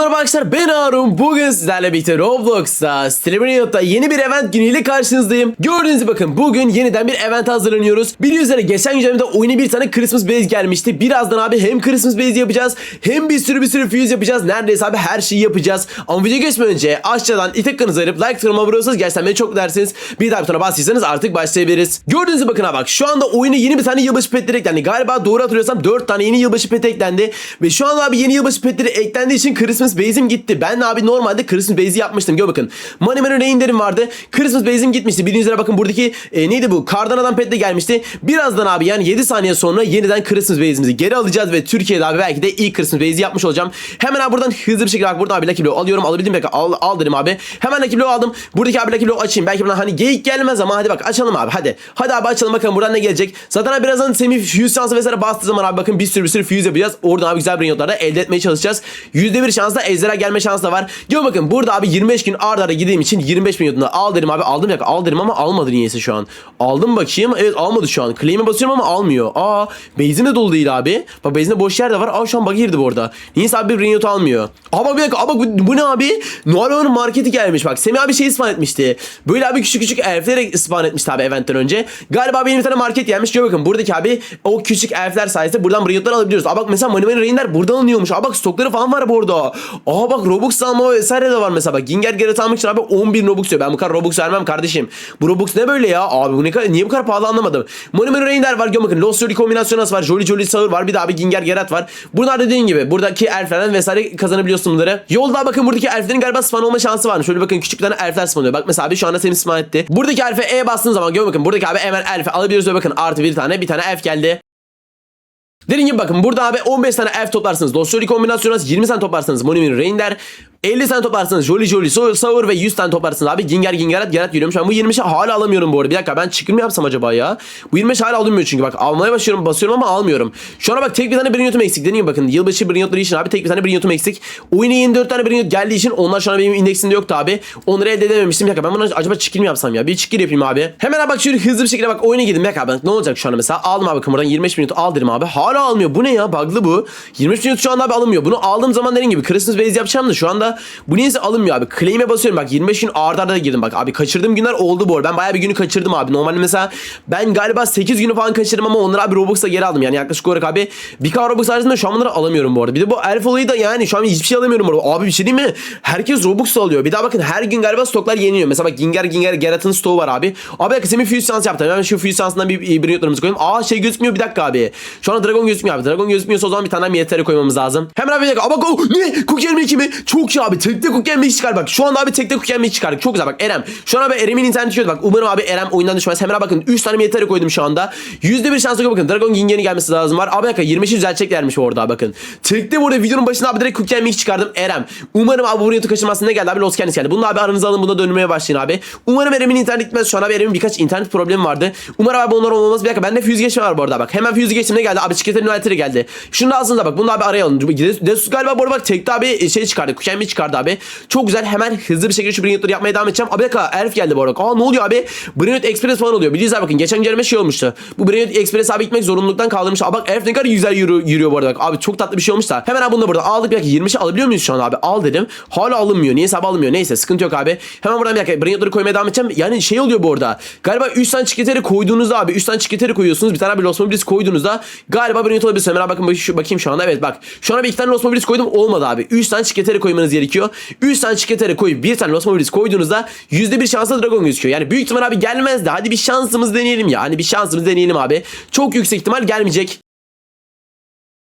merhaba arkadaşlar ben Harun. Bugün sizlerle birlikte Roblox'ta Streamer'da yeni bir event günüyle karşınızdayım. Gördüğünüz bakın bugün yeniden bir event hazırlanıyoruz. Biliyorsunuz üzere geçen günlerimde oyuna bir tane Christmas base gelmişti. Birazdan abi hem Christmas base yapacağız hem bir sürü bir sürü fuse yapacağız. Neredeyse abi her şeyi yapacağız. Ama video geçmeden önce aşağıdan itek kanınızı ayırıp like tırma vuruyorsanız gerçekten beni çok dersiniz. Bir daha butona bastıysanız artık başlayabiliriz. Gördüğünüz bakın ha bak şu anda oyuna yeni bir tane yılbaşı petleri eklendi. Galiba doğru hatırlıyorsam 4 tane yeni yılbaşı peti eklendi. Ve şu anda abi yeni yılbaşı petleri eklendiği için Christmas base'im gitti. Ben abi normalde Christmas base'i yapmıştım. Gör bakın. Money Manor Reindeer'im vardı. Christmas base'im gitmişti. Bildiğiniz üzere bakın buradaki e, neydi bu? Kardan adam pet de gelmişti. Birazdan abi yani 7 saniye sonra yeniden Christmas base'imizi geri alacağız ve Türkiye'de abi belki de ilk Christmas base'i yapmış olacağım. Hemen abi buradan hızlı bir şekilde bak buradan abi Lucky Blow alıyorum. Alabildiğim dakika al, al dedim abi. Hemen Lucky Blow aldım. Buradaki abi Lucky Blow açayım. Belki buradan hani geyik gelmez ama hadi bak açalım abi hadi. Hadi abi açalım bakalım buradan ne gelecek. Zaten abi birazdan semi fuse şansı vesaire bastığı zaman abi bakın bir sürü bir sürü fuse yapacağız. Oradan abi güzel bir notlarda elde etmeye çalışacağız. %1 şansla ejderha gelme şansı da var. Yo bakın burada abi 25 gün arda arda gideyim için 25 bin yodunu al dedim abi. Aldım ya al dedim ama almadı niyeyse şu an. Aldım bakayım. Evet almadı şu an. Claim'e basıyorum ama almıyor. Aa base'in de dolu değil abi. Bak base'inde boş yer de var. Aa şu an bug girdi bu arada. Niyeyse abi Renault almıyor. Aa bak bir dakika. Aa bu, bu ne abi? Baba'nın marketi gelmiş bak. Semih abi şey ispan etmişti. Böyle abi küçük küçük elfler ispan etmişti abi eventten önce. Galiba benim bir tane market gelmiş. Yo bakın buradaki abi o küçük elfler sayesinde buradan Renault'ları alabiliyoruz. Aa bak mesela Money Man Rain'ler buradan alınıyormuş. Aa bak stokları falan var burada. Aa bak Robux alma vesaire de var mesela. Bak Ginger Garret almak için abi 11 Robux diyor. Ben bu kadar Robux vermem kardeşim. Bu Robux ne böyle ya? Abi bu ne kadar, niye bu kadar pahalı anlamadım. Money Man Rain'ler var. Gör bakın Lost Story kombinasyonu var. Jolly Jolly Sağır var. Bir de abi Ginger Garret var. Bunlar dediğin gibi buradaki elflerden vesaire kazanabiliyorsun bunları. Yolda bakın buradaki elflerin galiba spawn olma şansı var. Şöyle bakın küçük tane elfler spawn oluyor. Bak mesela abi şu anda Semih spawn etti. Buradaki elfe E bastığın zaman gör bakın buradaki abi hemen elfe alabiliyoruz bakın artı bir tane bir tane elf geldi. Dediğim gibi bakın burada abi 15 tane elf toplarsınız. Dosyoli kombinasyonu 20 tane toplarsanız Monimin Reindeer 50 tane toplarsınız Jolly Jolly Sour, Sour ve 100 tane toplarsınız abi Ginger Gingerat Gerat geliyormuş. Ben bu 25'i hala alamıyorum bu arada. Bir dakika ben çıkın mı yapsam acaba ya? Bu 25 hala alınmıyor çünkü bak almaya başlıyorum basıyorum ama almıyorum. Şu ana bak tek bir tane Brilliant'ım eksik. Deneyim bakın yılbaşı Brilliant'ları için abi tek bir tane Brilliant'ım eksik. Oyuna yeni 4 tane Brilliant geldiği için onlar şu an benim indeksimde yoktu abi. Onları elde edememiştim. Bir dakika ben bunu acaba çıkın mı yapsam ya? Bir çıkın yapayım abi. Hemen bak şöyle hızlı bir şekilde bak oyuna girdim. Bir ben ne olacak şu an mesela? Aldım abi bakın buradan 25 minut al abi. Hala almıyor. Bu ne ya? Bug'lı bu. 25 minut şu anda abi alınmıyor. Bunu aldığım zaman dediğim gibi Christmas base yapacağım da şu anda bu neyse alınmıyor abi. Claim'e basıyorum bak 25 gün arda arda girdim bak abi kaçırdığım günler oldu bu arada. Ben bayağı bir günü kaçırdım abi. Normalde mesela ben galiba 8 günü falan kaçırdım ama onları abi Robux'a geri aldım. Yani yaklaşık olarak abi 1k Robux haricinde şu an bunları alamıyorum bu arada. Bir de bu elf olayı da yani şu an hiçbir şey alamıyorum bu arada. Abi bir şey değil mi? Herkes Robux alıyor. Bir daha bakın her gün galiba stoklar yeniliyor. Mesela bak Ginger Ginger Geralt'ın stoğu var abi. Abi dakika senin Fuse şans yaptım. Hemen şu Fuse şansından bir, bir, bir notlarımızı koyayım. Aa şey gözükmüyor bir dakika abi. Şu anda Dragon gözükmüyor abi. Dragon gözükmüyorsa o zaman bir tane military koymamız lazım. Hemen abi bir dakika. Aa bak o ne? Cookie Elmi mi? Çok iyi abi. Tekte Cookie Elmi çıkar bak. Şu anda abi tekte Cookie Elmi çıkardık. Çok güzel bak Erem. Şu an abi Erem'in interneti yiyordu bak. Umarım abi Erem oyundan düşmez. Hemen bakın 3 tane military koydum şu anda. %1 şansla bakın. Dragon Ginger'in gelmesi lazım var. Abi dakika 25'i düzelteceklermiş orada bakın. Tekte burada videonun başında abi direkt Cookie Elmi'yi çıkardım. Erem. Umarım abi bu videoyu kaçırmazsın. Ne geldi abi? Los Canis geldi. Bunu abi aranıza alın. Buna dönmeye başlayın abi. Umarım Erem'in internet gitmez. Şu an abi Erem'in birkaç internet problemi vardı. Umarım abi onlar olmaz. Bir dakika bende füze geçme var bu arada bak. Hemen füze geçtim ne geldi? Abi şirketin üniversitesi geldi. Şunu da alsınız bak. Bunu abi arayalım. Desus galiba bu arada bak tekte abi şey çıkardı. Elmi çıkardı abi. Çok güzel. Hemen hızlı bir şekilde şu Brilliant'ları yapmaya devam edeceğim. Abi dakika Elf geldi bu arada. Aa ne oluyor abi? Brilliant Express falan oluyor. Biliyorsunuz abi bakın. Geçen gelme şey olmuştu. Bu Brilliant Express abi gitmek zorunluluktan kaldırmış. Abi bak Elf ne kadar güzel yürü, yürüyor bu arada. Abi çok tatlı bir şey olmuş da. Hemen abi bunu da burada aldık. Bir dakika 20'şi alabiliyor muyuz şu an abi? Al dedim. Hala alınmıyor. Niye abi alınmıyor? Neyse sıkıntı yok abi. Hemen buradan bir dakika Brilliant'ları koymaya devam edeceğim. Yani şey oluyor bu arada. Galiba 3 tane çikleteri koyduğunuzda abi 3 tane çikleteri koyuyorsunuz. Bir tane bir Los Mobilis koyduğunuzda galiba Brilliant olabilir. Hemen abi bakın bak- şu, bakayım şu anda. Evet bak. Şu an bir iki tane Los Mobilis koydum. Olmadı abi. 3 tane çikleteri koymanız. 3 tane çikleteri koyup bir tane Los Mobilis koyduğunuzda %1 şansla Dragon gözüküyor. Yani büyük ihtimal abi gelmez de hadi bir şansımız deneyelim ya. Hani bir şansımız deneyelim abi. Çok yüksek ihtimal gelmeyecek.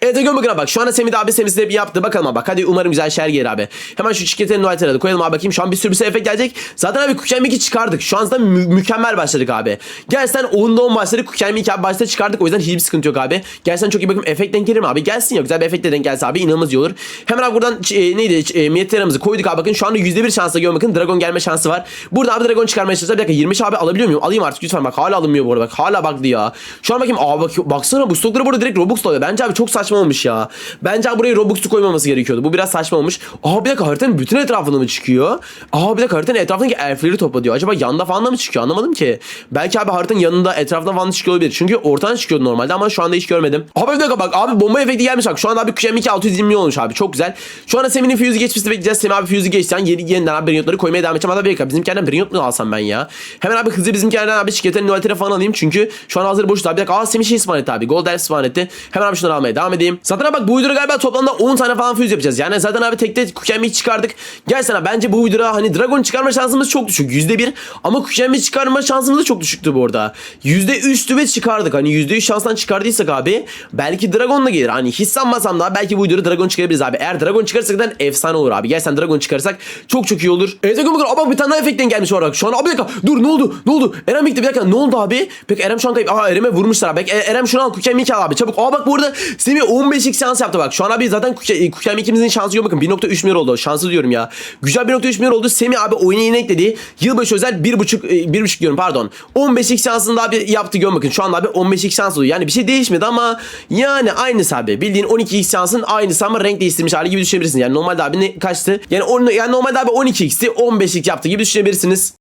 Evet gör bakın abi bak şu anda Semih de abi Semih de bir yaptı bakalım abi bak hadi umarım güzel şeyler gelir abi. Hemen şu şirketin numarasını da koyalım abi bakayım şu an bir sürü bir efekt gelecek. Zaten abi Kukelmi 2 çıkardık şu an zaten mü- mükemmel başladık abi. Gerçekten 10'da 10 başladık Kukelmi 2 abi başta çıkardık o yüzden hiçbir sıkıntı yok abi. Gerçekten çok iyi bakın efekt denk gelir mi abi gelsin ya güzel bir efekt de denk gelse abi inanılmaz iyi olur. Hemen abi buradan e, neydi e, milletlerimizı koyduk abi bakın şu anda %1 şansla gör bakın Dragon gelme şansı var. Burada abi Dragon çıkarmaya çalışacağız bir dakika 20 abi alabiliyor muyum? Alayım artık lütfen bak hala alınmıyor bu arada bak hala bug'lı ya. Şu an bakayım abi bak, baksana bu stokları burada direkt Robux'la alıyor. Bence abi çok saçma saçma olmuş ya. Bence buraya Robux'u koymaması gerekiyordu. Bu biraz saçma olmuş. Aa bir dakika haritanın bütün etrafında mı çıkıyor? Aa bir dakika haritanın etrafındaki elfleri topla diyor. Acaba yanda falan da mı çıkıyor? Anlamadım ki. Belki abi haritanın yanında etrafında falan çıkıyor olabilir. Çünkü ortadan çıkıyordu normalde ama şu anda hiç görmedim. Abi bir dakika bak abi bomba efekti gelmiş bak. Şu anda abi QM2 620 milyon olmuş abi. Çok güzel. Şu anda Semih'in fuse'u geçmesini bekleyeceğiz. Semih abi fuse'u geçsen yeni, yeniden abi Briniot'ları koymaya devam edeceğim. Hatta bir dakika bizimkilerden Briniot mu alsam ben ya? Hemen abi hızlı bizimkilerden abi şirketin Noel'tere falan alayım. Çünkü şu an hazır boşuz abi. Bir dakika aa Semih şey ısmarladı abi. Gold Elf ısmarladı. Hemen abi şunları almaya devam edeyim. Zaten abi bak bu videoda galiba toplamda 10 tane falan fuse yapacağız. Yani zaten abi tekte QM2 çıkardık. Gel sana bence bu videoda hani Dragon çıkarma şansımız çok düşük. %1 ama QM2 çıkarma şansımız da çok düşüktü bu arada. %3'tü ve çıkardık. Hani %3 şanstan çıkardıysak abi belki Dragon da gelir. Hani hiç sanmasam da belki bu videoda Dragon çıkarabiliriz abi. Eğer Dragon çıkarırsak da efsane olur abi. Gel sen Dragon çıkarırsak çok çok iyi olur. Evet bakın bakın bak bir tane daha efektten gelmiş olarak. Şu an abi dakika dur ne oldu ne oldu? Erem bitti bir dakika ne oldu abi? Peki Erem şu an kayıp. Aa Erem'e vurmuşlar abi. E, Erem şunu al Kuken Mika abi çabuk. Aa bak bu arada Semih 15x şans yaptı bak. Şu an abi zaten Kuken Mika'mızın şansı yok bakın. 1.3 milyon oldu. Şansı diyorum ya. Güzel 1.3 milyon oldu. Semih abi oyuna yeni ekledi. Yılbaşı özel 1.5 e, 1.5 diyorum pardon. 15x şansını da abi yaptı gör bakın. Şu anda abi 15x şans oluyor. Yani bir şey değişmedi ama yani aynısı abi. Bildiğin 12x şansın aynısı ama renk değiştirmiş hali gibi düşünebilirsiniz. Yani normalde abi ne kaçtı? Yani, on, yani normalde abi 12x'ti 15x yaptı gibi düşünebilirsiniz.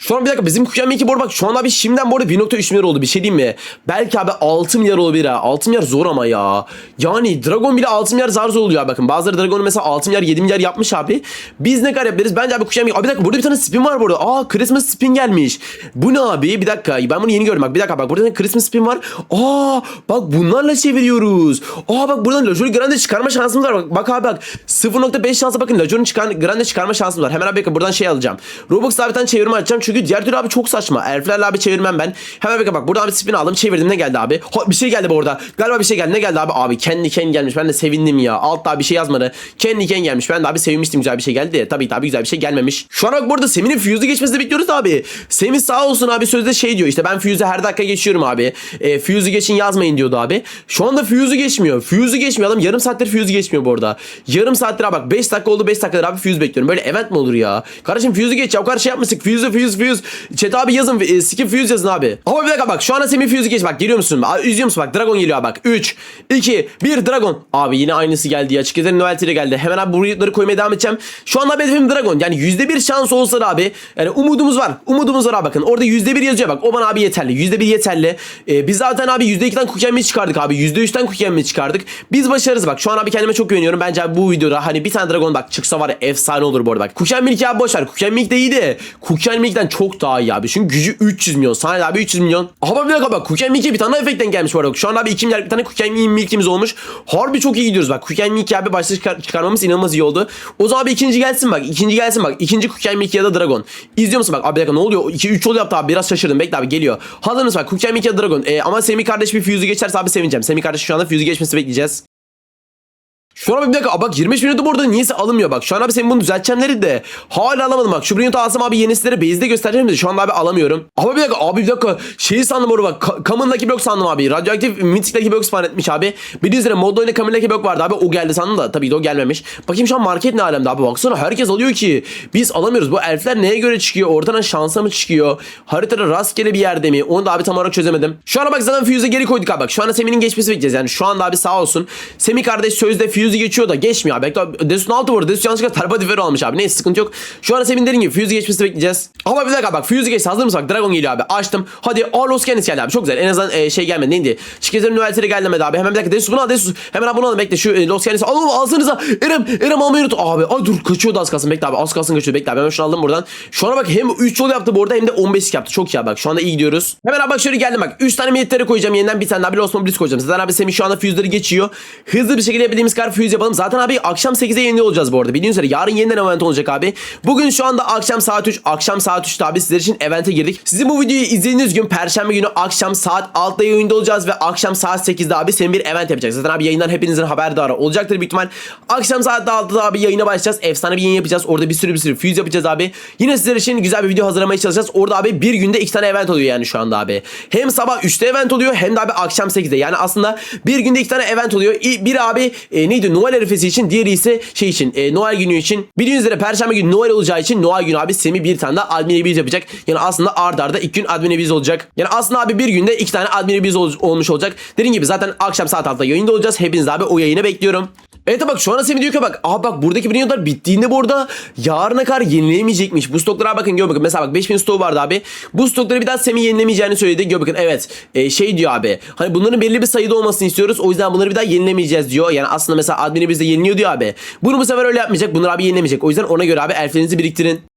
Şu an bir dakika bizim Kuken 2 board bak şu an abi şimdiden bu arada 1.3 milyar oldu bir şey diyeyim mi? Belki abi 6 milyar olabilir ha. 6 milyar zor ama ya. Yani Dragon bile 6 milyar zar zor oluyor bakın. Bazıları Dragon'u mesela 6 milyar 7 milyar yapmış abi. Biz ne kadar yapabiliriz? Bence abi 2... Abi bir dakika burada bir tane spin var burada. Aa Christmas spin gelmiş. Bu ne abi? Bir dakika ben bunu yeni gördüm bak. Bir dakika bak burada bir Christmas spin var. Aa bak bunlarla çeviriyoruz. Aa bak buradan Lajori Grande çıkarma şansımız var. Bak, bak abi bak 0.5 şansa bakın Lajori çıkar, Grande çıkarma şansımız var. Hemen abi buradan şey alacağım. Robux abi çevirme açacağım. Çünkü diğer türlü abi çok saçma. Elflerle abi çevirmem ben. Hemen bakın bak buradan abi spin aldım. Çevirdim ne geldi abi? Ha, bir şey geldi bu arada. Galiba bir şey geldi. Ne geldi abi? Abi kendi Ken gelmiş. Ben de sevindim ya. Altta bir şey yazmadı. Kendi Ken gelmiş. Ben de abi sevinmiştim güzel bir şey geldi. Tabii tabii güzel bir şey gelmemiş. Şu an bak burada Semih'in fuse'u geçmesini bekliyoruz abi. Semih sağ olsun abi sözde şey diyor. işte ben fuse'u her dakika geçiyorum abi. E, fuse'u geçin yazmayın diyordu abi. Şu anda fuse'u geçmiyor. Fuse'u geçmiyor adam. Yarım saattir fuse geçmiyor bu arada. Yarım saattir abi bak 5 dakika oldu 5 dakikadır abi fuse bekliyorum. Böyle event mi olur ya? Kardeşim fuse'u geç ya. O kadar şey yapmıştık. Fuse fuse fuse. Chat abi yazın. E, skip fuse yazın abi. Ama bir dakika bak. Şu anda Semih fuse'u geç. Bak geliyor musun? Aa, üzüyor musun? Bak Dragon geliyor bak. 3, 2, 1 Dragon. Abi yine aynısı geldi ya. Çıkıtların Noel Tire geldi. Hemen abi bu read'ları koymaya devam edeceğim. Şu anda hedefim Dragon. Yani %1 şans olsa da abi. Yani umudumuz var. Umudumuz var abi bakın. Orada %1 yazıyor bak. O bana abi yeterli. %1 yeterli. Ee, biz zaten abi %2'den Kukenmi çıkardık abi. %3'ten Kukenmi çıkardık. Biz başarırız bak. Şu an abi kendime çok güveniyorum. Bence abi bu videoda hani bir tane Dragon bak çıksa var ya efsane olur bu arada bak. Kukenmi abi boş ver. Kukenmi de iyi de Kukenmi'den çok daha iyi abi. Çünkü gücü 300 milyon. Sana abi 300 milyon. Ama bir dakika bak Kukenmi bir tane efektten gelmiş arada. Şu an abi 2 milyar bir tane Kukenmi milkimiz olmuş. Harbi çok iyi gidiyoruz bak. Kukenmi abi başta çıkar- çıkarmamız inanılmaz iyi oldu. O zaman abi ikinci gelsin bak. İkinci gelsin bak. İkinci Kukenmi ya da Dragon. İzliyor musun bak? Abi bir dakika ne oluyor? 2 3 ol yaptı abi. Biraz şaşırdım. Bekle abi geliyor. Hazır mısın bak? Kukenmi ya da Dragon. Ee, ama Semih kardeş bir fuse'u geçerse abi sevineceğim. Semih kardeş şu anda fuse'u geçmesi bekleyeceğiz. Şu bir dakika bak 25 minutu burada niyeyse alınmıyor bak. Şu an abi senin bunu düzelteceğimleri de hala alamadım bak. Şu Brilliant alsam abi yenisleri base'de göstereceğim de şu anda abi alamıyorum. Ama bir dakika abi bir dakika şeyi sandım orada bak. Ka- Common Lucky Block sandım abi. Radyoaktif Mythic Lucky Block spawn etmiş abi. Bildiğiniz üzere modda oyunda Common Lucky Block vardı abi. O geldi sandım da tabii ki o gelmemiş. Bakayım şu an market ne alemde abi baksana herkes alıyor ki. Biz alamıyoruz. Bu elfler neye göre çıkıyor? Oradan şansa mı çıkıyor? Haritada rastgele bir yerde mi? Onu da abi tam olarak çözemedim. Şu ana bak zaten Fuse'e geri koyduk abi bak. Şu anda Semih'in geçmesi bekleyeceğiz. Yani şu anda abi sağ olsun. Semih kardeş sözde Fuse'u geçiyor da geçmiyor abi. Bekle Desus'un altı var. Desus yanlışlıkla Tarpadifero almış abi. Neyse sıkıntı yok. Şu anda Semih'in dediğim gibi Fuse'u geçmesi bekleyeceğiz. Ama bir dakika bak Fuse'u geçti. Hazır mısın bak? Dragon geliyor abi. Açtım. Hadi Arlos kendisi geldi abi. Çok güzel. En azından e, şey gelmedi. Neydi? Şirketlerin üniversitede geldi demedi abi. Hemen bir dakika. Desus bunu al Desus. Hemen abi bunu alın. Bekle şu e, Los kendisi. Al oğlum alsanıza. Erem. Erem almayı unut. Abi ay dur kaçıyordu az kalsın. Bekle abi. Az kalsın kaçıyordu. Bekle abi. Hemen şunu aldım buradan. Şu ana bak hem 3 yol yaptı bu arada hem de 15 yaptı. Çok iyi bak. Şu anda iyi gidiyoruz. Hemen abi bak şöyle geldim bak. 3 tane militeri koyacağım. Yeniden bir tane daha bir Los Mobilis koyacağım. Zaten abi Semih şu anda füzeleri geçiyor. Hızlı bir şekilde yapabildiğimiz kadar füze yapalım. Zaten abi akşam 8'e yayınlıyor olacağız bu arada. Bildiğiniz üzere yarın yeniden event olacak abi. Bugün şu anda akşam saat 3. Akşam saat 3'te abi sizler için evente girdik. Sizin bu videoyu izlediğiniz gün Perşembe günü akşam saat 6'da yayında olacağız ve akşam saat 8'de abi senin bir event yapacağız. Zaten abi yayından hepinizin haberdarı olacaktır büyük ihtimal. Akşam saat 6'da abi yayına başlayacağız. Efsane bir yayın yapacağız. Orada bir sürü bir sürü fuse yapacağız abi. Yine sizler için güzel bir video hazırlamaya çalışacağız. Orada abi bir günde iki tane event oluyor yani şu anda abi. Hem sabah 3'te event oluyor hem de abi akşam 8'de. Yani aslında bir günde iki tane event oluyor. Bir abi e, neydi neydi? Noel arifesi için. Diğeri ise şey için. e, Noel günü için. Bildiğiniz üzere Perşembe günü Noel olacağı için Noel günü abi Semih bir tane daha admin biz yapacak. Yani aslında ard arda iki gün admin biz olacak. Yani aslında abi bir günde iki tane admin biz ol- olmuş olacak. Dediğim gibi zaten akşam saat 6'da yayında olacağız. Hepiniz abi o yayını bekliyorum. Evet bak şu an Semih diyor ki bak aha bak buradaki brinyolar bittiğinde bu arada yarına kadar yenileyemeyecekmiş. Bu stoklara bakın gör bakın mesela bak 5000 stok vardı abi. Bu stokları bir daha Semih yenilemeyeceğini söyledi. Gör bakın evet e, şey diyor abi. Hani bunların belli bir sayıda olmasını istiyoruz. O yüzden bunları bir daha yenilemeyeceğiz diyor. Yani aslında mesela admini bizde yeniliyor diyor abi. Bunu bu sefer öyle yapmayacak. Bunları abi yenilemeyecek. O yüzden ona göre abi elflerinizi biriktirin.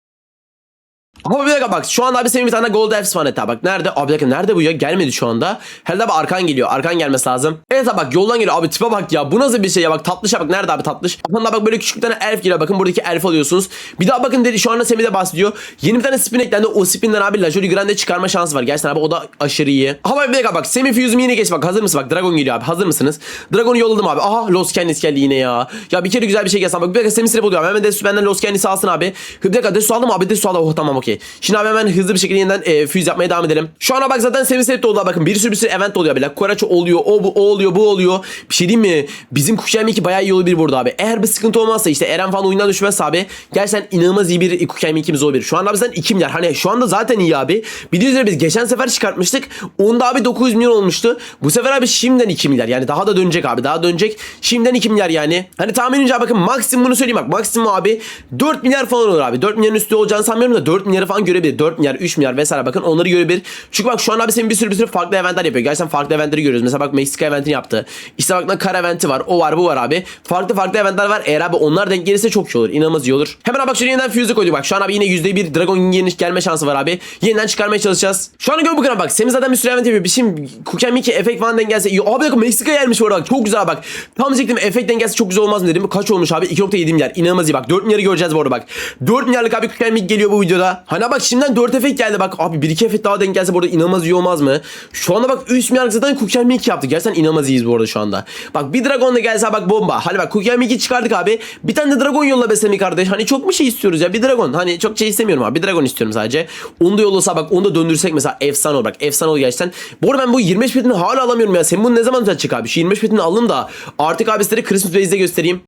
Ama bir dakika bak şu anda abi senin bir tane Gold Elf var hatta bak nerede? Abi dakika nerede bu ya? Gelmedi şu anda. Herhalde abi arkan geliyor. Arkan gelmesi lazım. Evet abi bak yoldan geliyor. Abi tipe bak ya. Bu nasıl bir şey ya? Bak tatlışa bak. Nerede abi tatlış? Arkanda bak böyle küçük bir tane elf geliyor. Bakın buradaki elf alıyorsunuz. Bir daha bakın dedi şu anda Semih de bahsediyor. Yeni bir tane spin eklendi. O spinden abi Lajoli Grande çıkarma şansı var. Gerçekten abi o da aşırı iyi. Ama bir dakika bak Semih Fuse'um yine geç bak. Hazır mısın? Bak Dragon geliyor abi. Hazır mısınız? Dragon'u yolladım abi. Aha Los Candice geldi yine ya. Ya bir kere güzel bir şey gelsin. Bak bir dakika Semih Strap oluyor. Hemen Desu benden Los Candice alsın abi. Bir dakika Desu aldım abi. Desu aldım. Oh tamam okey. Şimdi abi hemen hızlı bir şekilde yeniden e, füze yapmaya devam edelim. Şu ana bak zaten Strap de oldu. Bakın bir sürü bir sürü event oluyor abi. Koraço oluyor. O, bu, o oluyor. Bu oluyor. Bir şey diyeyim mi? Bizim Kuşayım 2 bayağı iyi olabilir burada abi. Eğer bir sıkıntı olmazsa işte Eren falan oyundan düşmezse abi. Gerçekten inanılmaz iyi bir Kuşayım 2'miz olabilir. Şu anda abi zaten 2 milyar. Hani şu anda zaten iyi abi. Biliyorsunuz üzere biz geçen sefer çıkartmıştık. Onda abi 900 milyon olmuştu. Bu sefer abi şimdiden 2 milyar. Yani daha da dönecek abi. Daha dönecek. Şimdiden 2 milyar yani. Hani tahminimce bakın maksimumunu söyleyeyim bak. Maksimum abi 4 milyar falan olur abi. 4 milyarın üstü olacağını sanmıyorum da 4 milyarı falan görebilir. 4 milyar, 3 milyar vesaire bakın onları görebilir. Çünkü bak şu an abi senin bir sürü bir sürü farklı eventler yapıyor. Gerçekten farklı eventleri görüyoruz. Mesela bak Meksika eventini yaptı. İşte bak kar eventi var. O var bu var abi. Farklı farklı eventler var. Eğer abi onlar denk gelirse çok iyi olur. İnanılmaz iyi olur. Hemen abi bak şuraya yeniden fuse koyduk bak. Şu an abi yine %1 Dragon yeni gelme şansı var abi. Yeniden çıkarmaya çalışacağız. Şu an gör bakın bak. Semih zaten bir sürü event yapıyor. Bir Şimdi Kuken Mickey efekt falan denk gelse iyi. Abi bakın Meksika gelmiş bu arada bak. Çok güzel bak. Tam diyecektim efekt denk gelse çok güzel olmaz mı dedim. Kaç olmuş abi? 2.7 milyar. İnanılmaz iyi bak. 4 milyarı göreceğiz bu arada bak. 4 milyarlık abi Kuken geliyor bu videoda. Hani bak şimdiden 4 efekt geldi bak. Abi 1-2 efekt daha denk gelse bu arada inanılmaz iyi olmaz mı? Şu anda bak 3 milyarlık zaten Kuken Mickey yaptık. Gerçekten inanılmaz iyiyiz bu arada şu anda. Bak bir Dragon da gelse bak bomba. Hadi bak Kuken Mickey çıkardık abi. Bir tane de Dragon yolla be Semih kardeş. Hani çok mu şey istiyoruz ya? Bir Dragon. Hani çok şey istemiyorum abi. Bir Dragon istiyorum sadece. Onu da yollasa bak onu da döndürsek mesela efsane olur bak. Efsane olur gerçekten. Bu arada ben bu 25 bitini hala alamıyorum ya. Sen bunu ne zaman düzeltecek abi? Şu 25 bitini alın da artık abi size Christmas Base'de göstereyim.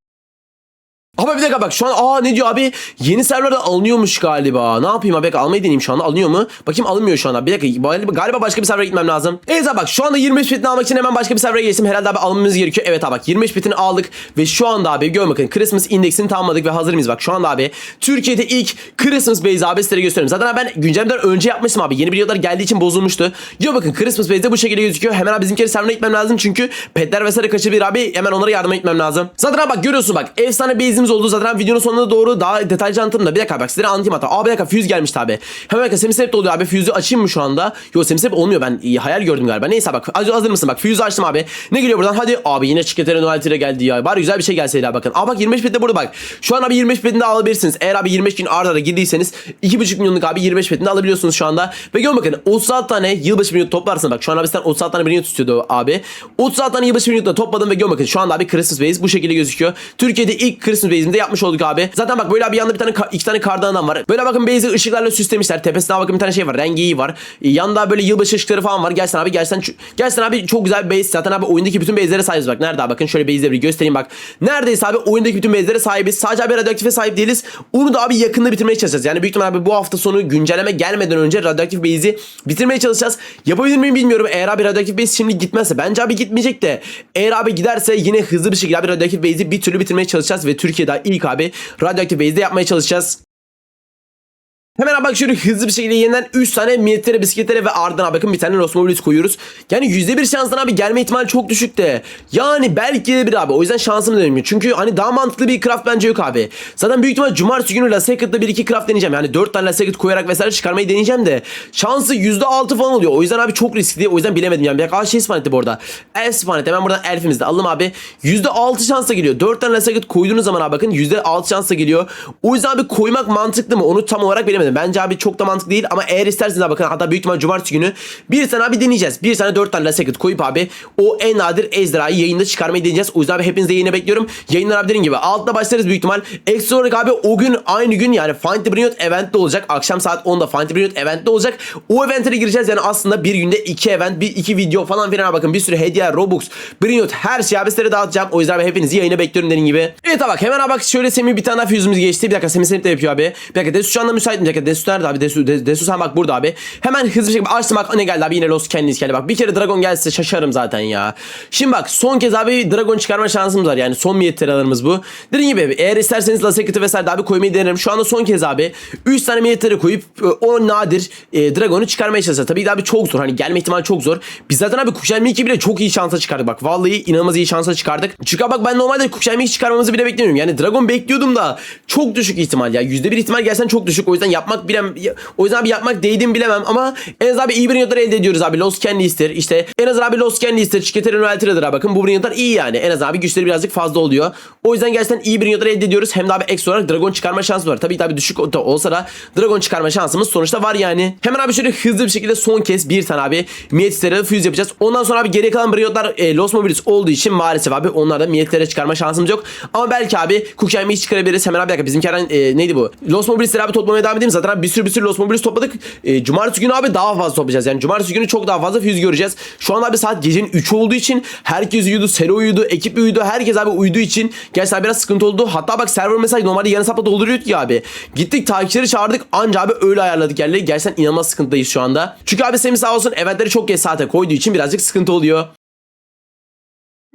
Ama bir dakika bak şu an aa ne diyor abi yeni serverda alınıyormuş galiba. Ne yapayım abi almayı deneyeyim şu anda alınıyor mu? Bakayım alınmıyor şu anda. Bir dakika galiba- başka bir servere gitmem lazım. Evet abi bak şu anda 25 bitini almak için hemen başka bir servere geçtim. Herhalde abi almamız gerekiyor. Evet abi bak 25 bitini aldık ve şu anda abi gör bakın Christmas indeksini tamamladık ve hazır mıyız bak şu anda abi Türkiye'de ilk Christmas Base abi size gösteriyorum. Zaten abi ben güncellemeden önce yapmıştım abi. Yeni videolar geldiği için bozulmuştu. Diyor bakın Christmas Base'de bu şekilde gözüküyor. Hemen abi bizimkileri serverine gitmem lazım çünkü petler vesaire kaçabilir abi. Hemen onlara yardıma gitmem lazım. Zaten abi bak görüyorsun bak efsane base'imiz oldu. Zaten videonun sonuna doğru daha detaylıca anlatırım da bir dakika bak sizlere anlatayım hatta. Aa bir dakika fuse gelmişti abi. Hemen dakika Semisep de oluyor abi. Fuse'ü açayım mı şu anda? Yok Semisep olmuyor ben iyi, hayal gördüm galiba. Neyse bak hazır, mısın bak Fuse'ü açtım abi. Ne geliyor buradan? Hadi abi yine Çikletere Noel Tire geldi ya. Bari güzel bir şey gelseydi abi bakın. Aa bak 25 bitte burada bak. Şu an abi 25 bitinde alabilirsiniz. Eğer abi 25 gün arda arda girdiyseniz 2,5 milyonluk abi 25 bitinde alabiliyorsunuz şu anda. Ve görün bakın 36 tane yılbaşı milyon toplarsın bak. Şu an abi sen 36 tane milyon tutuyordu abi. 36 tane yılbaşı da topladım ve görün bakın şu anda abi Christmas Base bu şekilde gözüküyor. Türkiye'de ilk Christmas Base'imde yapmış olduk abi. Zaten bak böyle abi yanında bir tane iki tane kardan adam var. Böyle bakın base'i ışıklarla süslemişler. Tepesine bakın bir tane şey var. Rengi iyi var. E, Yanında böyle yılbaşı ışıkları falan var. Gelsin abi gelsin. ç- Gelsin abi çok güzel bir base. Zaten abi oyundaki bütün base'lere sahibiz bak. Nerede abi? Bakın şöyle base'leri bir göstereyim bak. Neredeyse abi oyundaki bütün base'lere sahibiz. Sadece abi radyoaktife sahip değiliz. Onu da abi yakında bitirmeye çalışacağız. Yani büyük ihtimalle abi bu hafta sonu güncelleme gelmeden önce radyoaktif base'i bitirmeye çalışacağız. Yapabilir miyim bilmiyorum. Eğer abi radyoaktif base şimdi gitmezse. Bence abi gitmeyecek de. Eğer abi giderse yine hızlı bir şekilde abi radyoaktif base'i bir türlü bitirmeye çalışacağız. Ve Türkiye'de ilk abi radyoaktif base'de yapmaya çalışacağız. Hemen abi şöyle hızlı bir şekilde yeniden 3 tane military bisikletlere ve ardından bakın bir tane Rosmobilis koyuyoruz. Yani %1 şanstan abi gelme ihtimali çok düşük de. Yani belki de bir abi. O yüzden şansım denemiyor. Çünkü hani daha mantıklı bir craft bence yok abi. Zaten büyük ihtimal cumartesi günü La Secret'da bir iki craft deneyeceğim. Yani 4 tane La Secret koyarak vesaire çıkarmayı deneyeceğim de. Şansı %6 falan oluyor. O yüzden abi çok riskli. O yüzden bilemedim yani. Bir dakika şey spawn etti bu arada. Elf spawn etti. Hemen buradan elfimizi de alalım abi. %6 şansla geliyor. 4 tane La Secret koyduğunuz zaman abi bakın %6 şansla geliyor. O yüzden abi koymak mantıklı mı? Onu tam olarak bilemedim. Bence abi çok da mantıklı değil ama eğer isterseniz abi bakın hatta büyük ihtimal cumartesi günü bir tane abi deneyeceğiz. Bir tane dört tane Secret koyup abi o en nadir ejderhayı yayında çıkarmayı deneyeceğiz. O yüzden abi hepinizi yayına bekliyorum. Yayınlar abi dediğim gibi altta başlarız büyük ihtimal. Ekstra olarak abi o gün aynı gün yani Find the Brilliant eventte olacak. Akşam saat 10'da Find the Brilliant eventte olacak. O eventlere gireceğiz yani aslında bir günde iki event, bir iki video falan filan bakın bir sürü hediye, Robux, Brilliant her şeyi abi sizlere dağıtacağım. O yüzden abi hepinizi yayına bekliyorum dediğim gibi. Evet abi bak hemen abi bak şöyle Semih bir tane daha füzümüz geçti. Bir dakika Semih Semih de yapıyor abi. Bir dakika şu anda müsait mi? Dakika Desu nerede abi? Desu, Desu, Desu sen bak burada abi. Hemen hızlı bir şekilde açtım bak ne geldi abi yine Lost Candies geldi bak. Bir kere Dragon gelse şaşarım zaten ya. Şimdi bak son kez abi Dragon çıkarma şansımız var. Yani son milleteralarımız bu. Dediğim gibi eğer isterseniz La Secret'ı vesaire abi koymayı denerim. Şu anda son kez abi 3 tane milleteri koyup e, o nadir e, Dragon'u çıkarmaya çalışacağız. Tabii abi çok zor. Hani gelme ihtimali çok zor. Biz zaten abi Kuşenmi 2 bile çok iyi şansa çıkardık bak. Vallahi inanılmaz iyi şansa çıkardık. Çünkü abi bak ben normalde Kuşenmi 2 çıkarmamızı bile beklemiyorum. Yani Dragon bekliyordum da çok düşük ihtimal ya. %1 ihtimal gelsen çok düşük. O yüzden yapmak bilem o yüzden abi yapmak değdim bilemem ama en azından abi iyi Brilliant'ları elde ediyoruz abi. Lost Candies'tir. İşte en azından abi Lost Candies'tir. Şirketlerin royalty'dir abi. Bakın bu Brilliant'lar iyi yani. En azından abi güçleri birazcık fazla oluyor. O yüzden gerçekten iyi Brilliant'ları elde ediyoruz. Hem de abi ekstra olarak Dragon çıkarma şansı var. Tabii abi düşük da olsa da Dragon çıkarma şansımız sonuçta var yani. Hemen abi şöyle hızlı bir şekilde son kez bir tane abi Mietislere füze yapacağız. Ondan sonra abi geriye kalan Brilliant'lar e, Lost Mobilis olduğu için maalesef abi onlarda Mietislere çıkarma şansımız yok. Ama belki abi Kukiyami'yi çıkarabiliriz. Hemen abi dakika bizimkilerden e, neydi bu? Lost Mobilis'leri abi toplamaya devam edeyim. Zaten bir sürü bir sürü Lost Mobilis topladık. E, cumartesi günü abi daha fazla toplayacağız. Yani cumartesi günü çok daha fazla füze göreceğiz. Şu an abi saat gecenin 3'ü olduğu için herkes uyudu. Sero uyudu. Ekip uyudu. Herkes abi uyuduğu için gerçekten biraz sıkıntı oldu. Hatta bak server mesela normalde yarın sapla dolduruyordu ya abi. Gittik takipçileri çağırdık. Anca abi öyle ayarladık yerleri. Gerçekten inanılmaz sıkıntıdayız şu anda. Çünkü abi Semih sağ olsun eventleri çok geç saate koyduğu için birazcık sıkıntı oluyor.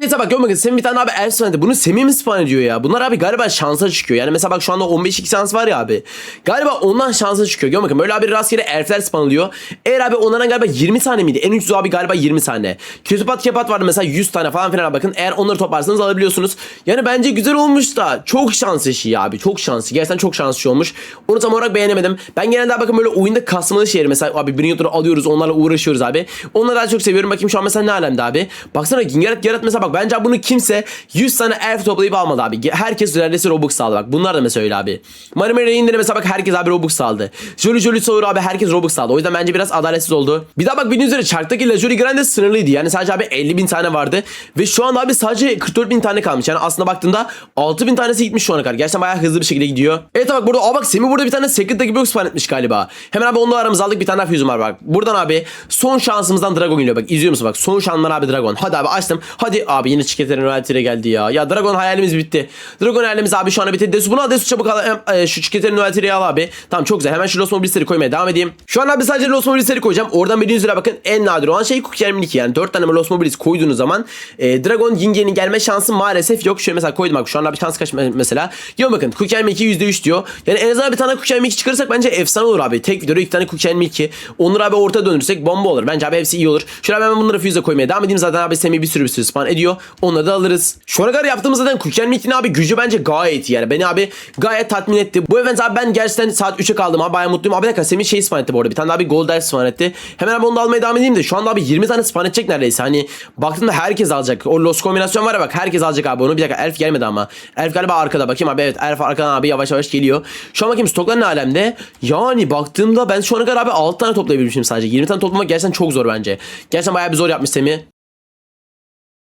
Neyse bak görmek Semih bir tane abi etti. Bunu Semih mi spawn ediyor ya? Bunlar abi galiba şansa çıkıyor. Yani mesela bak şu anda 15 2 şans var ya abi. Galiba ondan şansa çıkıyor. Gör bakın böyle abi rastgele elfler spawn oluyor. Eğer abi onlardan galiba 20 tane miydi? En ucuz abi galiba 20 tane. Ketupat kepat vardı mesela 100 tane falan filan bakın. Eğer onları toplarsanız alabiliyorsunuz. Yani bence güzel olmuş da çok şans işi ya abi. Çok şanslı. Gerçekten çok şanslı olmuş. Onu tam olarak beğenemedim. Ben genelde bakın böyle oyunda kasmalı şeyleri mesela abi Brilliant'ları alıyoruz onlarla uğraşıyoruz abi. Onları daha çok seviyorum. Bakayım şu an mesela ne alemde abi. Baksana Gingarat Geralt mesela bak bence bunu kimse 100 tane elf toplayıp almadı abi. Herkes neredeyse Robux aldı bak. Bunlar da mesela öyle abi. Marimari Rein'de mesela bak herkes abi Robux aldı. Jolly Jolly Sour abi herkes Robux aldı. O yüzden bence biraz adaletsiz oldu. Bir daha bak bildiğiniz üzere çarktaki La Jolly Grande sınırlıydı. Yani sadece abi 50 bin tane vardı. Ve şu anda abi sadece 44 bin tane kalmış. Yani aslında baktığında 6 bin tanesi gitmiş şu ana kadar. Gerçekten bayağı hızlı bir şekilde gidiyor. Evet bak burada aa bak Semih burada bir tane Secret'taki box spawn etmiş galiba. Hemen abi onunla aramızda aldık bir tane füzüm var bak. Buradan abi son şansımızdan Dragon geliyor bak. İzliyor musun bak. Son şansından abi Dragon. Hadi abi açtım. Hadi abi yine şirketlerin royalty'ye geldi ya. Ya Dragon hayalimiz bitti. Dragon hayalimiz abi şu anda bitti. Desu bunu al Desu çabuk al. E, şu şirketlerin royalty'yi al abi. Tamam çok güzel. Hemen şu Los Mobilis'leri koymaya devam edeyim. Şu an abi sadece Los Mobilis'leri koyacağım. Oradan bildiğiniz üzere bakın en nadir olan şey Cookie 22. Yani 4 tane Los Mobilis koyduğunuz zaman e, Dragon Yinge'nin gelme şansı maalesef yok. Şöyle mesela koydum bak şu an abi şans kaç mesela. Yok bakın Cookie 22 %3 diyor. Yani en azından bir tane Cookie 22 çıkarırsak bence efsane olur abi. Tek videoda iki tane Cookie 22. Onları abi orta döndürsek bomba olur. Bence abi hepsi iyi olur. Şöyle ben bunları füze koymaya devam edeyim. Zaten abi Semih bir sürü bir sürü spawn ediyor. Onları da alırız. Şu ana kadar yaptığımız zaten Cookie 22'nin abi gücü bence gayet iyi yani. Beni abi gayet tatmin etti. Bu event abi ben gerçekten saat 3'e kaldım abi. Bayağı mutluyum. Abi bir dakika Semih şey spawn etti bu arada. Bir tane abi Gold Elf spawn etti. Hemen abi onu da almaya devam edeyim de. Şu anda abi 20 tane spawn edecek neredeyse. Hani baktığımda herkes alacak. O Los kombinasyon var ya bak herkes alacak abi onu. Bir dakika Elf gelmedi ama. Elf galiba arkada. Bakayım abi evet Elf arkadan abi yavaş yavaş geliyor. Şu an bakayım stoklar ne alemde. Yani baktığımda ben şu ana kadar abi 6 tane toplayabilmişim sadece. 20 tane toplamak gerçekten çok zor bence. Gerçekten bayağı bir zor yapmış Semih.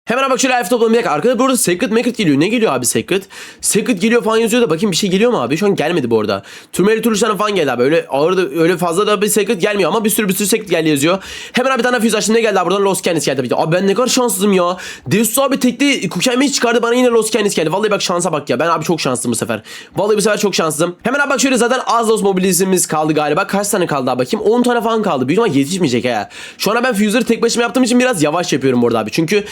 Hemen bak şöyle elf dakika. Arkada burada Secret Secret geliyor. Ne geliyor abi Secret? Secret geliyor falan yazıyor da bakayım bir şey geliyor mu abi? Şu an gelmedi bu arada. Turmeri Turuşan'a falan geldi abi. Öyle ağır öyle fazla da bir Secret gelmiyor ama bir sürü bir sürü Secret geldi yazıyor. Hemen abi bir tane füze açtım. Ne geldi abi? Buradan Lost Candice geldi. Abi ben ne kadar şanssızım ya. Deus abi tekli Kukemi çıkardı bana yine Lost Candice geldi. Vallahi bak şansa bak ya. Ben abi çok şanslıyım bu sefer. Vallahi bu sefer çok şanslıyım. Hemen abi bak şöyle zaten az Lost mobilizmimiz kaldı galiba. Kaç tane kaldı abi bakayım. 10 tane falan kaldı. Büyük ihtimal yetişmeyecek ha. Şu an ben füzeleri tek başıma yaptığım için biraz yavaş yapıyorum burada abi. Çünkü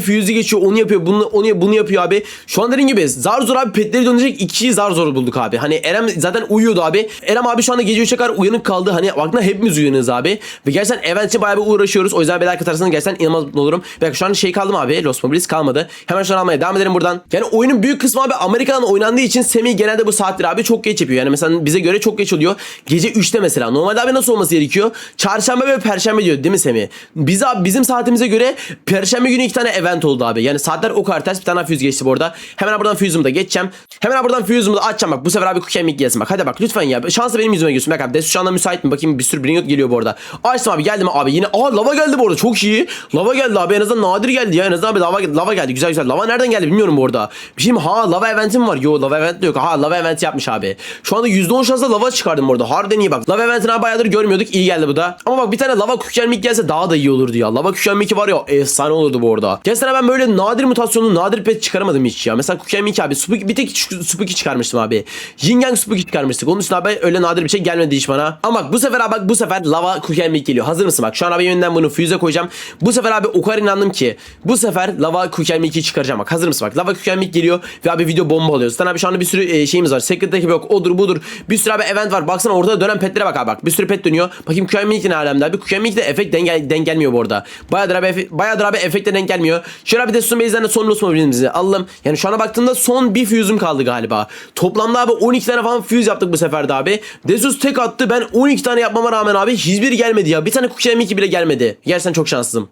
Füzü geçiyor. Onu yapıyor. Bunu onu bunu yapıyor abi. Şu an dediğim gibi zar zor abi petleri dönecek iki zar zor bulduk abi. Hani Erem zaten uyuyordu abi. Erem abi şu anda gece 3'e kadar uyanık kaldı. Hani aklına hepimiz uyanığız abi. Ve gerçekten event için bayağı bir uğraşıyoruz. O yüzden bir like atarsanız gerçekten inanılmaz mutlu olurum. Dakika şu an şey kaldı mı abi? Los Mobilis kalmadı. Hemen şu an almaya devam edelim buradan. Yani oyunun büyük kısmı abi Amerika'dan oynandığı için Semih genelde bu saatleri abi çok geç yapıyor. Yani mesela bize göre çok geç oluyor. Gece 3'te mesela. Normalde abi nasıl olması gerekiyor? Çarşamba ve perşembe diyor değil mi Semih? Biz abi bizim saatimize göre perşembe günü iki tane event event oldu abi. Yani saatler o kadar ters bir tane füze geçti bu arada. Hemen buradan füzümü da geçeceğim. Hemen buradan füzümü de açacağım bak. Bu sefer abi kukemik gelsin bak. Hadi bak lütfen ya. Şansı benim yüzüme gülsün. Bak abi Desu şu anda müsait mi? Bakayım bir sürü Bringot geliyor bu arada. Açtım abi geldim abi. Yine aa lava geldi bu arada. Çok iyi. Lava geldi abi. En azından nadir geldi ya. En azından abi lava, lava geldi. Güzel güzel. Lava nereden geldi bilmiyorum bu arada. Bir şey mi? Ha lava eventim var. Yo lava event yok. Ha lava event yapmış abi. Şu anda %10 şansla lava çıkardım bu arada. Harbiden iyi bak. Lava eventini abi bayağıdır görmüyorduk. İyi geldi bu da. Ama bak bir tane lava kükemik gelse daha da iyi olurdu ya. Lava kükemik var ya efsane olurdu bu arada. Gerçekten ben böyle nadir mutasyonlu nadir pet çıkaramadım hiç ya. Mesela kükemik abi. Spooky, bir tek Spooky çıkarmıştım abi. Yin Yang Spooky çıkarmıştık. Onun için abi öyle nadir bir şey gelmedi hiç bana. Ama bak bu sefer abi bak bu sefer lava kükemik geliyor. Hazır mısın bak. Şu an abi yeniden bunu füze koyacağım. Bu sefer abi o kadar inandım ki. Bu sefer lava kükemik'i çıkaracağım bak. Hazır mısın bak. Lava kükemik geliyor ve abi video bomba oluyor. Zaten abi şu anda bir sürü e, şeyimiz var. Secret'taki yok odur budur. Bir sürü abi event var. Baksana ortada dönen petlere bak abi bak. Bir sürü pet dönüyor. Bakayım kükemik ne alemde abi. Kükemik de efekt denk, denk gelmiyor bu arada. Bayağıdır abi, bayağıdır abi efekte denk gelmiyor. Şöyle abi de Sun Base'den de son Lost Mobile'imizi alalım. Yani şu ana baktığımda son bir fuse'um kaldı galiba. Toplamda abi 12 tane falan fuse yaptık bu sefer de abi. Desus tek attı. Ben 12 tane yapmama rağmen abi hiçbiri gelmedi ya. Bir tane Kukemiki bile gelmedi. Gerçekten çok şanssızım.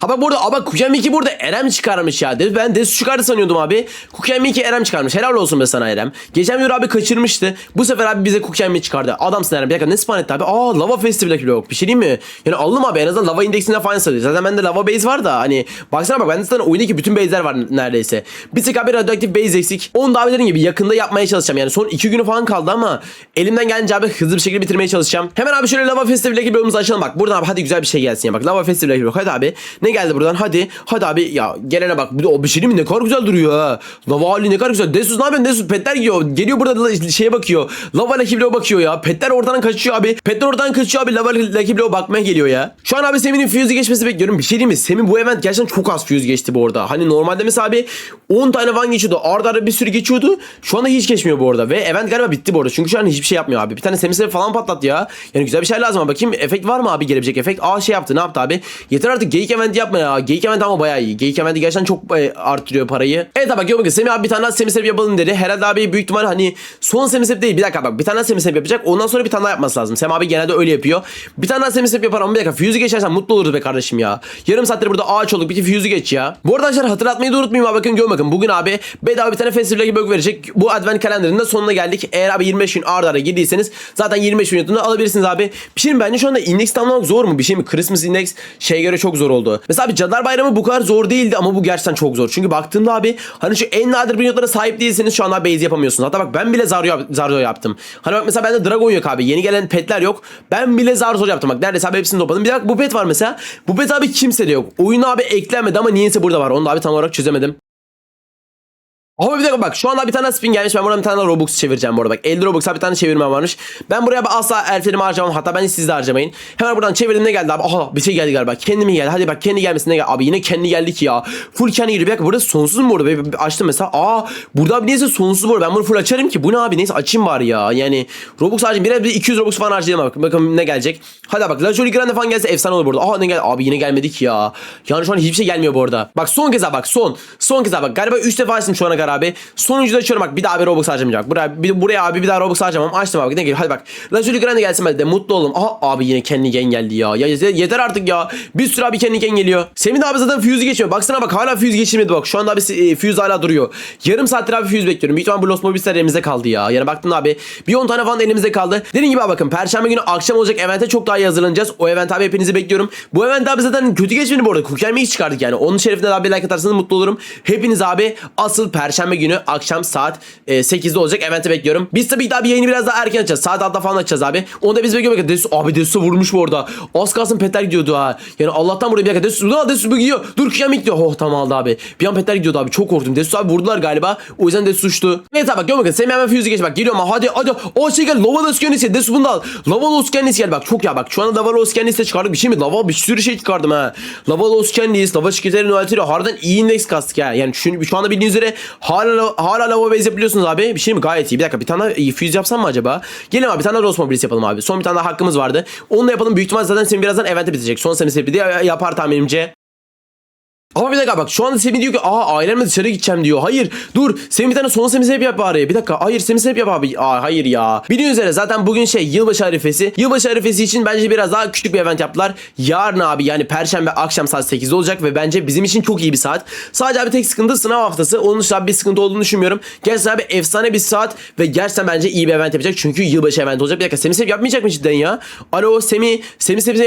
Ha bak burada ama Kukemiki burada Erem çıkarmış ya. Dedi ben Desu çıkardı sanıyordum abi. Kukemiki Erem çıkarmış. Helal olsun be sana Erem. Geçen video abi kaçırmıştı. Bu sefer abi bize Kukemiki çıkardı. Adamsın Erem. Bir dakika ne spawn etti abi? Aa lava festival'e bile yok. Bir şey diyeyim mi? Yani aldım abi en azından lava indeksinde falan sayılıyor. Zaten bende lava base var da hani baksana bak bende zaten oyundaki bütün base'ler var neredeyse. Bir tek abi radyoaktif base eksik. Onu da abi gibi yakında yapmaya çalışacağım. Yani son 2 günü falan kaldı ama elimden gelince abi hızlı bir şekilde bitirmeye çalışacağım. Hemen abi şöyle lava festival'e bölümümüzü açalım bak. Buradan abi hadi güzel bir şey gelsin ya bak. Lava festival'e bak. Hadi abi. Ne geldi buradan? Hadi. Hadi abi ya gelene bak. Bir de o bir şey mi? Ne kadar güzel duruyor ha. Lava hali ne kadar güzel. Desus ne yapıyorsun? Desus petler gidiyor. Geliyor burada la- şeye bakıyor. Lava Lucky bakıyor ya. Petler oradan kaçıyor abi. Petler oradan kaçıyor abi. Lava Lucky Block'a bakmaya geliyor ya. Şu an abi Semih'in fuse'u geçmesi bekliyorum. Bir şey değil mi? Semih bu event gerçekten çok az fuse geçti bu arada. Hani normalde mesela abi 10 tane van geçiyordu. Arda arda bir sürü geçiyordu. Şu anda hiç geçmiyor bu arada. Ve event galiba bitti bu arada. Çünkü şu an hiçbir şey yapmıyor abi. Bir tane Semih falan patlattı ya. Yani güzel bir şey lazım bakayım. Efekt var mı abi gelebilecek efekt? Aa şey yaptı. Ne yaptı abi? Yeter artık geyik event yapma ya. Geyik event ama bayağı iyi. Geyik eventi gerçekten çok e, arttırıyor parayı. Evet abi bakıyorum ki Semih abi bir tane daha Semih yapalım dedi. Herhalde abi büyük ihtimal hani son Semih değil. Bir dakika bak bir tane daha Semih yapacak. Ondan sonra bir tane daha yapması lazım. Semih abi genelde öyle yapıyor. Bir tane daha Semih yapar ama bir dakika Fuse'u geçersen mutlu oluruz be kardeşim ya. Yarım saattir burada ağaç olduk. Bir Fuse'u geç ya. Bu arada arkadaşlar hatırlatmayı da unutmayayım abi. Bakın görün bakın. Bugün abi bedava bir tane festival gibi verecek. Bu advent kalenderinin de sonuna geldik. Eğer abi 25 gün arda arda girdiyseniz zaten 25 gün yatında alabilirsiniz abi. Bir şey bence şu anda indeks tamamlamak zor mu? Bir şey mi? Christmas index şeye göre çok zor oldu. Mesela abi Cadılar Bayramı bu kadar zor değildi ama bu gerçekten çok zor. Çünkü baktığımda abi hani şu en nadir binotlara sahip değilseniz şu anda base yapamıyorsunuz. Hatta bak ben bile zar, yap- zar zor yaptım. Hani bak mesela bende Dragon yok abi. Yeni gelen petler yok. Ben bile zar zor yaptım. Bak neredeyse abi hepsini topladım. Bir dakika bu pet var mesela. Bu pet abi kimse de yok. Oyuna abi eklenmedi ama niyeyse burada var. Onu da abi tam olarak çözemedim. Ama bir dakika bak şu anda bir tane spin gelmiş. Ben buradan bir tane Robux çevireceğim bu arada. Bak 50 Robux'a bir tane çevirmem varmış. Ben buraya asla elflerimi harcamam. Hatta ben siz de harcamayın. Hemen buradan çevirdim ne geldi abi? Aha bir şey geldi galiba. Kendi mi geldi? Hadi bak kendi gelmesin ne geldi? Abi yine kendi geldi ki ya. Full kendi geliyor. Bir dakika burada sonsuz mu orada? Bir- bir Açtım mesela. Aa burada abi neyse sonsuz bu. Ben bunu full açarım ki. Bu ne abi? Neyse açayım bari ya. Yani Robux harcayayım. Biraz bir 200 Robux falan harcayalım bak. Bakalım ne gelecek. Hadi bak. La Jolie Grande falan gelse efsane olur burada. Aha ne geldi? Abi yine gelmedi ki ya. Yani şu an hiçbir şey gelmiyor bu arada. Bak son kez bak son. Son kez bak. Galiba 3 defa açtım şu ana kadar abi. Sonuncuda açıyorum bak. Bir daha bir Robux harcamayacak. Buraya, bir, buraya abi bir daha Robux harcamam. Açtım abi. Ne geliyor? Hadi bak. La Jolie Grande gelsin hadi de mutlu olalım. Aha abi yine kendi gen geldi ya. Ya yeter, artık ya. Bir sürü abi kendi geliyor. Semih abi zaten Fuse'u geçiyor. Baksana bak hala Fuse geçirmedi bak. Şu anda abi e, Fuse hala duruyor. Yarım saattir abi Fuse bekliyorum. Büyük ihtimal bu Lost Mobiles'ler elimizde kaldı ya. Yani baktın abi bir 10 tane falan elimizde kaldı. Dediğim gibi abi bakın Perşembe günü akşam olacak evente çok daha iyi hazırlanacağız. O event abi hepinizi bekliyorum. Bu event abi zaten kötü geçmedi bu arada. Kukermi hiç çıkardık yani. Onun şerefine abi like atarsanız mutlu olurum. Hepiniz abi asıl Perşembe günü akşam saat e, 8'de olacak evente bekliyorum. Biz tabii daha bir yayını biraz daha erken açacağız. Saat 6'da falan açacağız abi. Onu da biz bekliyoruz. Desus, abi Desus'a vurmuş bu arada. Az kalsın petler gidiyordu ha. Yani Allah'tan buraya bir dakika. Desus, Desus, Desus bu gidiyor. Dur kıyamet diyor. Oh tamam aldı abi. Bir an petler gidiyordu abi. Çok korktum. Desus abi vurdular galiba. O yüzden Desus uçtu. Abi bak gör bakın. Semih hemen füze geç bak. Geliyorum ha. Hadi hadi. O şey gel. Lava Loskenis Desus bunu da al. Lava Loskenis gel bak. Çok ya bak. Şu anda Lava Loskenis de çıkardık. Bir şey mi? Lava bir sürü şey çıkardım ha. Lava Loskenis, Lava Şiketeri Noelteri. Harbiden iyi indeks kastık ya. Yani şu, şu anda bildiğiniz üzere hala, hala Lava Base yapabiliyorsunuz abi. Bir şey mi? Gayet iyi. Bir dakika bir tane daha füze yapsam mı acaba? Gelin abi bir tane daha Rose yapalım abi. Son bir tane daha hakkımız vardı. Onu da yapalım. Büyük ihtimal zaten senin birazdan evente bitecek. Son sene sebebi de yapar tahminimce. Ama bir dakika bak şu anda Semih diyor ki aa ailemle dışarı gideceğim diyor. Hayır dur Semih bir tane son Semih Snap yap bari. Bir dakika hayır Semih Snap yap abi. Aa hayır ya. Bildiğiniz üzere zaten bugün şey yılbaşı arifesi. Yılbaşı arifesi için bence biraz daha küçük bir event yaptılar. Yarın abi yani perşembe akşam saat 8'de olacak ve bence bizim için çok iyi bir saat. Sadece abi tek sıkıntı sınav haftası. Onun dışında bir sıkıntı olduğunu düşünmüyorum. Gerçekten abi efsane bir saat ve gerçekten bence iyi bir event yapacak. Çünkü yılbaşı event olacak. Bir dakika Semih Snap yapmayacak mı cidden ya? Alo Semih Semih Semih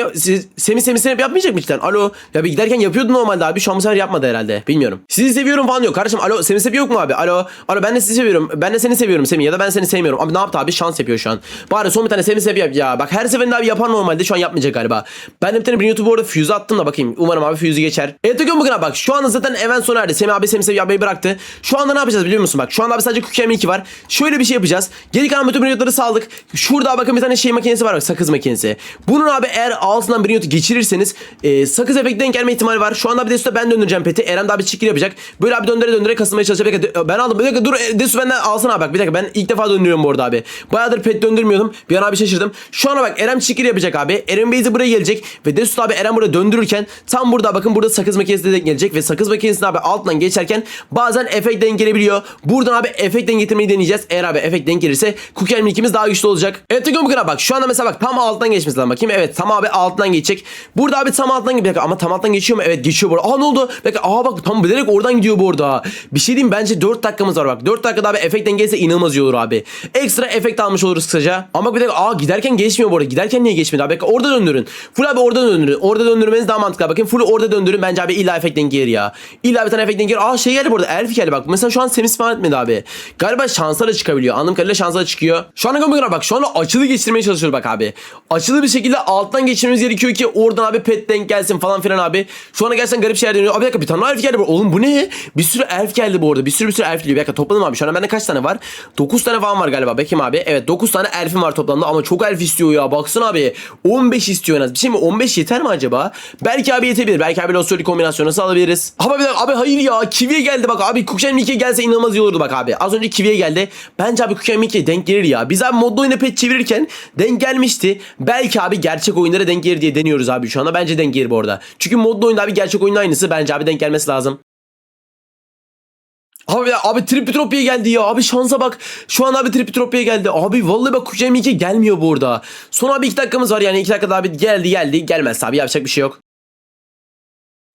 Semih Semih Semih yapmayacak mı cidden? Alo ya bir giderken yapıyordu normalde abi. Şu an bu sefer yapmadı herhalde. Bilmiyorum. Sizi seviyorum falan diyor. Kardeşim alo Semih Snap yok mu abi? Alo alo ben de sizi seviyorum. Ben de seni seviyorum Semih ya da ben seni sevmiyorum. Abi ne yaptı abi? Şans yapıyor şu an. Bari son bir tane Semih Snap yap ya. Bak her seferinde abi yapar normalde şu an yapmayacak galiba. Ben de bir tane bir YouTube orada füze attım da bakayım. Umarım abi füzü geçer. Evet bugün bugün bak şu anda zaten event sona erdi. Semih abi Semih Snap yapmayı bıraktı. Şu anda ne yapacağız biliyor musun bak. Şu anda abi sadece Cookie 2 var. Şöyle bir şey yapacağız. Geri kalan bütün minutları saldık. Şurada bakın bir tane şey makinesi var bak sakız makinesi. Bunun abi eğer altından bir minut geçirirseniz e, sakız efekti denk gelme ihtimali var. Şu anda bir Desu'da ben döndüreceğim peti. Eren daha bir çekil yapacak. Böyle abi döndüre döndüre kasılmaya çalışacak. Bir dakika ben aldım. Bir dakika dur e, Desu benden alsana abi bak. Bir dakika ben ilk defa döndürüyorum bu arada abi. Bayağıdır pet döndürmüyordum. Bir an abi şaşırdım. Şu ana bak Eren çekil yapacak abi. Eren Beyzi buraya gelecek. Ve Desu abi Eren burada döndürürken tam burada bakın burada sakız makinesi de gelecek. Ve sakız makinesini abi altından geçerken bazen efekt denk gelebiliyor. Buradan abi efekt denk getirmeyi deneyeceğiz. Eğer abi efekt denk gelirse Cookie ikimiz daha güçlü olacak. Evet bakın abi bak şu anda mesela bak tam altından geçmesi lazım bakayım. Evet tam abi altından geçecek. Burada abi tam altından gidiyor ama tam altından geçiyor mu? Evet geçiyor bu. Aa ne oldu? Bak aa bak tam bilerek oradan gidiyor bu arada. Bir şey diyeyim bence 4 dakikamız var bak. 4 dakikada abi efekt denk gelirse inanılmaz iyi olur abi. Ekstra efekt almış oluruz kısaca. Ama bir dakika aa giderken geçmiyor bu arada. Giderken niye geçmedi abi? Bak orada döndürün. Full abi orada döndürün. Orada döndürmeniz daha mantıklı. Bakın full orada döndürün. Bence abi illa efekt denk gelir ya. İlla bir tane efekt denk gelir. Aa şey geldi bu arada. Elf geldi bak. Mesela şu an Semis falan etmedi abi. Galiba şanslar da çıkabiliyor. Anladığım kadarıyla şanslar da çıkıyor. Şu an bakın bak. Şu anda açılı geçirmeye çalışıyoruz bak abi. Açılı bir şekilde alttan geçirmemiz gerekiyor ki oradan abi pet denk gelsin falan filan abi. Şu anda gerçekten garip şeyler dönüyor. Abi bir dakika bir tane elf geldi. bu- Oğlum bu ne? Bir sürü elf geldi bu arada. Bir sürü bir sürü elf geliyor. Bir dakika topladım abi. Şu an bende kaç tane var? 9 tane falan var galiba. Bakayım abi. Evet 9 tane elfim var toplamda ama çok elf istiyor ya. Baksana abi. 15 istiyor en az. Bir şey mi? 15 yeter mi acaba? Belki abi yetebilir. Belki abi Lost kombinasyonu nasıl alabiliriz? Ama bir dakika abi hayır ya. Kiwi'ye geldi bak abi. Kuken Mickey gelse inanılmaz iyi olurdu bak abi. Az önce Kiwi'ye geldi. Bence abi Kuken Mickey denk gelir ya. Biz abi modda oyuna pet çevirirken denk gelmişti. Belki abi gerçek oyunlara denk gelir diye deniyoruz abi şu anda. Bence denk gelir bu arada. Çünkü modda oyunda abi gerçek oyunun aynısı. Bence abi denk gelmesi lazım. Abi ya, abi Tripitropya geldi ya. Abi şansa bak. Şu an abi Tripitropya geldi. Abi vallahi bak Kucem 2 gelmiyor burada. Son abi 2 dakikamız var yani 2 dakikada abi geldi geldi. Gelmez abi yapacak bir şey yok.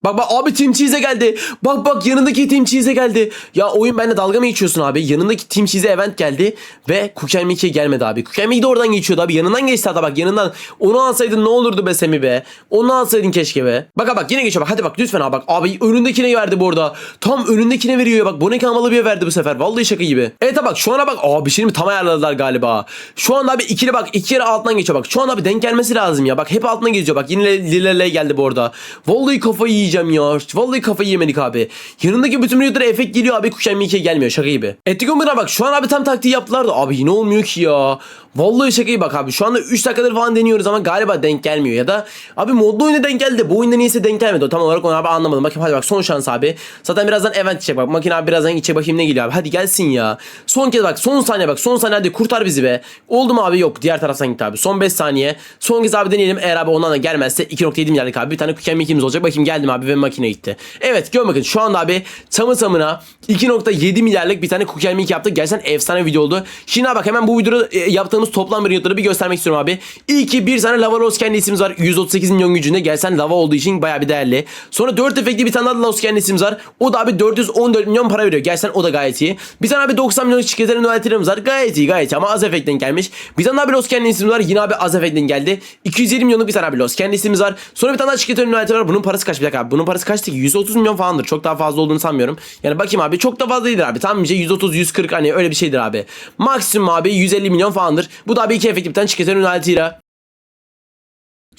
Bak bak abi Team Cheese'e geldi. Bak bak yanındaki Team Cheese'e geldi. Ya oyun benimle dalga mı geçiyorsun abi? Yanındaki Team Cheese'e event geldi ve Kuken Mickey gelmedi abi. Kuken Mickey de oradan geçiyordu abi. Yanından geçti hatta bak yanından. Onu alsaydın ne olurdu be Semi be? Onu alsaydın keşke be. Bak bak yine geçiyor bak hadi bak lütfen abi bak. Abi önündekine verdi bu arada. Tam önündekine veriyor ya bak. Bonek almalı bir verdi bu sefer. Vallahi şaka gibi. Evet bak şu ana bak. Abi bir şey tam ayarladılar galiba. Şu anda abi ikili bak iki kere altından geçiyor bak. Şu an abi denk gelmesi lazım ya. Bak hep altından geziyor bak. Yine Lilele geldi bu arada. Vallahi kafayı yiyeceğim ya. Vallahi kafayı yemedik abi. Yanındaki bütün minutlara efekt geliyor abi. Kuşen Mickey gelmiyor şaka gibi. Ettik bak. Şu an abi tam taktiği yaptılar da. Abi yine olmuyor ki ya. Vallahi şaka bak abi. Şu anda 3 dakikadır falan deniyoruz ama galiba denk gelmiyor. Ya da abi modlu oyuna denk geldi. Bu oyunda niyeyse denk gelmedi. O tam olarak onu abi anlamadım. Bakayım hadi bak son şans abi. Zaten birazdan event içecek bak. Makine abi birazdan içecek bakayım ne geliyor abi. Hadi gelsin ya. Son kez bak. Son saniye bak. Son saniye hadi kurtar bizi be. Oldu mu abi? Yok. Diğer taraftan gitti abi. Son 5 saniye. Son kez abi deneyelim. Eğer abi ondan da gelmezse 2.7 milyarlık abi. Bir tane Quick Mickey'imiz olacak. Bakayım geldim abi ve makine gitti. Evet gör bakın şu anda abi tamı tamına 2.7 milyarlık bir tane Quick Mickey yaptık. Gerçekten efsane video oldu. Şimdi bak hemen bu videoda e, yaptığımız toplam bir bir göstermek istiyorum abi. İlk ki bir tane Lava Rose kendi ismimiz var. 138 milyon gücünde. Gelsen lava olduğu için baya bir değerli. Sonra 4 efektli bir tane daha Lost kendi ismimiz var. O da abi 414 milyon para veriyor. Gelsen o da gayet iyi. Bir tane abi 90 milyon şirketlerin üreticilerimiz var. Gayet iyi gayet iyi ama az efektten gelmiş. Bir tane daha bir Lost kendi ismimiz var. Yine abi az efektten geldi. 220 milyonluk bir tane abi Lost kendi ismimiz var. Sonra bir tane daha şirketlerin üreticileri var. Bunun parası kaç bir dakika abi. Bunun parası kaçtı ki? 130 milyon falandır. Çok daha fazla olduğunu sanmıyorum. Yani bakayım abi çok da fazla değildir abi. Tam bir 130 140 hani öyle bir şeydir abi. Maksimum abi 150 milyon falandır. Bu da abi iki efektif bir tane şirketin üreticileri.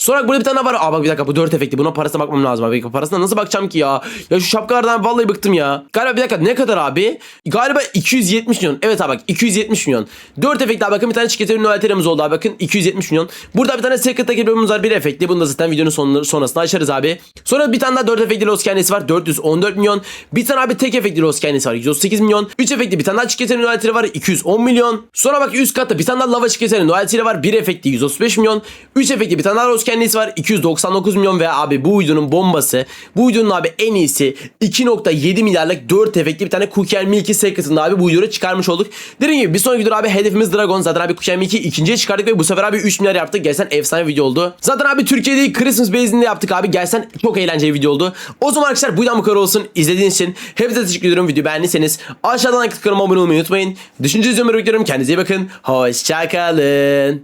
Sonra burada bir tane var. Aa bak bir dakika bu 4 efekti. Buna parasına bakmam lazım abi. Parasına nasıl bakacağım ki ya? Ya şu şapkalardan vallahi bıktım ya. Galiba bir dakika ne kadar abi? Galiba 270 milyon. Evet abi bak 270 milyon. 4 efekti abi bakın bir tane şirketin ünlü oldu abi bakın 270 milyon. Burada bir tane secret bölümümüz var bir efekti. Bunu da zaten videonun sonları, sonrasında açarız abi. Sonra bir tane daha 4 efekti Lost kendisi var. 414 milyon. Bir tane abi tek efekti Lost kendisi var. 138 milyon. 3 efekti bir tane daha şirketin ünlü var. 210 milyon. Sonra bak üst katta bir tane daha lava şirketin ünlü var. Bir efekti 135 milyon. 3 efekti bir tane daha Lost kendisi var 299 milyon ve abi bu videonun bombası bu videonun abi en iyisi 2.7 milyarlık 4 efekti bir tane Cookie Milky Secret'ını abi bu videoda çıkarmış olduk. Dediğim gibi bir sonraki videoda abi hedefimiz Dragon zaten abi Cookie Milky ikinciye çıkardık ve bu sefer abi 3 milyar yaptık. Gelsen efsane video oldu. Zaten abi Türkiye'de Christmas base'inde yaptık abi. Gelsen çok eğlenceli video oldu. O zaman arkadaşlar bu bu kadar olsun. İzlediğiniz için hepinize teşekkür ediyorum. Videoyu beğendiyseniz aşağıdan like tıklamayı abone olmayı unutmayın. Düşünce izlemeyi bekliyorum. Kendinize iyi bakın. Hoşçakalın.